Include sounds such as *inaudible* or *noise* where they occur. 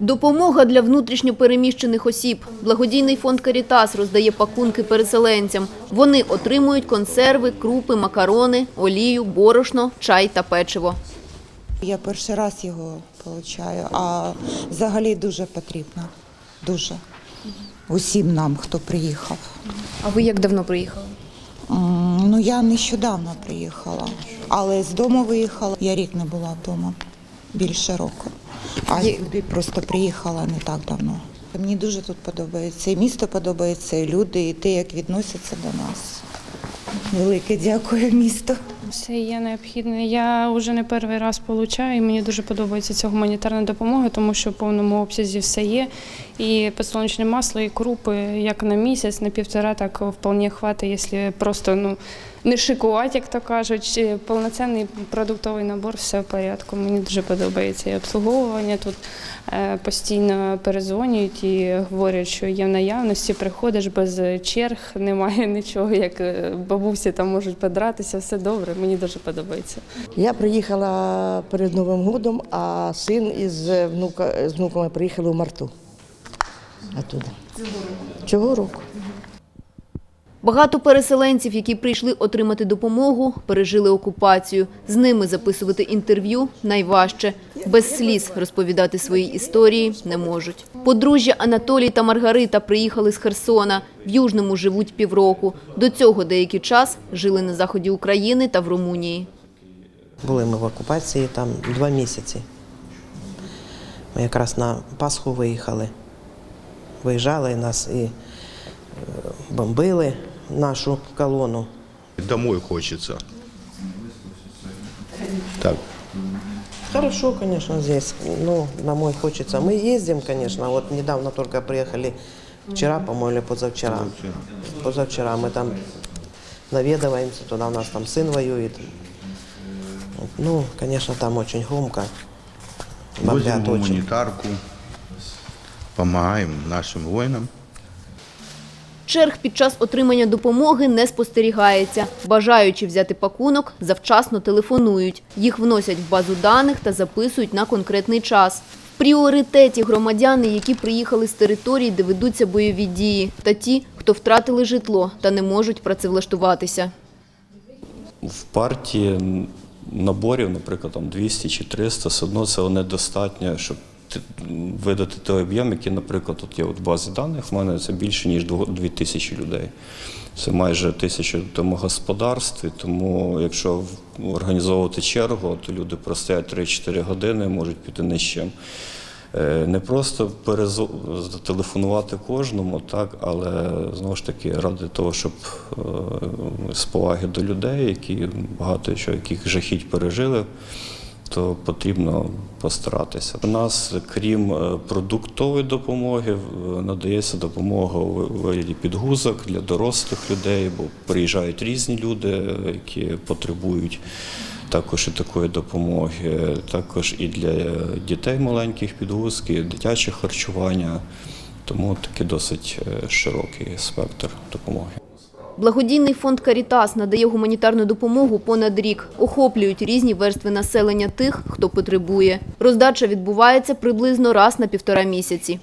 Допомога для внутрішньо переміщених осіб. Благодійний фонд «Карітас» роздає пакунки переселенцям. Вони отримують консерви, крупи, макарони, олію, борошно, чай та печиво. Я перший раз його отримую, а взагалі дуже потрібно. Дуже. Усім нам, хто приїхав. А ви як давно приїхали? Ну, я нещодавно приїхала, але з дому виїхала. Я рік не була вдома, більше року. А сюди просто приїхала не так давно. Мені дуже тут подобається. І місто подобається, і люди, і те, як відносяться до нас. Велике дякую місту. Все є необхідне. Я вже не перший раз получаю, і мені дуже подобається ця гуманітарна допомога, тому що в повному обсязі все є. І підсолнечне масло, і крупи як на місяць, на півтора, так вполне хватить, якщо просто ну, не шикувати, як то кажуть. Чи Повноцінний продуктовий набор, все в порядку. Мені дуже подобається і обслуговування тут. е, Постійно перезвонюють і говорять, що є в наявності, приходиш без черг, немає *laughs* нічого, як е, бабусі там можуть подратися, все добре, мені дуже подобається. Я приїхала перед Новим годом, а син із внука з внуками приїхали в Марту. Оттуда. Цього року. Багато переселенців, які прийшли отримати допомогу, пережили окупацію. З ними записувати інтерв'ю найважче. Без сліз розповідати свої історії не можуть. Подружжя Анатолій та Маргарита приїхали з Херсона. В Южному живуть півроку. До цього деякий час жили на заході України та в Румунії. Були ми в окупації там два місяці. Ми якраз на Пасху виїхали. Виїжджали нас і е, бомбили нашу колону. Домой хочется. Так, Хорошо, конечно, здесь. Ну, домой хочется. Мы ездим, конечно. Вот недавно только приехали. Вчера, по-моему, или позавчера. Позавчера мы там наведываемся. Туда у нас там сын воюет. Ну, конечно, там очень громко. возим гуманитарку, помогаем нашим воинам. Черг під час отримання допомоги не спостерігається. Бажаючи взяти пакунок, завчасно телефонують. Їх вносять в базу даних та записують на конкретний час. В пріоритеті громадяни, які приїхали з територій, де ведуться бойові дії, та ті, хто втратили житло та не можуть працевлаштуватися. в партії наборів, наприклад, там 200 чи 300, все одно цього недостатньо, щоб видати той об'єм, який, наприклад, тут є от базі даних. В мене це більше ніж 2 тисячі людей. Це майже тисяча домогосподарств, і тому якщо організовувати чергу, то люди простоять 3-4 години, можуть піти ні з чим. Е, Не просто зателефонувати кожному, так, але знову ж таки ради того, щоб е, з поваги до людей, які багато що яких жахіть пережили, то потрібно постаратися. У нас, крім е, продуктової допомоги, надається допомога у вигляді підгузок для дорослих людей, бо приїжджають різні люди, е, які потребують також і такої допомоги, також і для дітей маленьких підгузки, дитяче харчування. Тому такий досить е, широкий спектр допомоги. Благодійний фонд «Карітас» надає гуманітарну допомогу понад рік. Охоплюють різні верстви населення тих, хто потребує. Роздача відбувається приблизно раз на півтора місяці.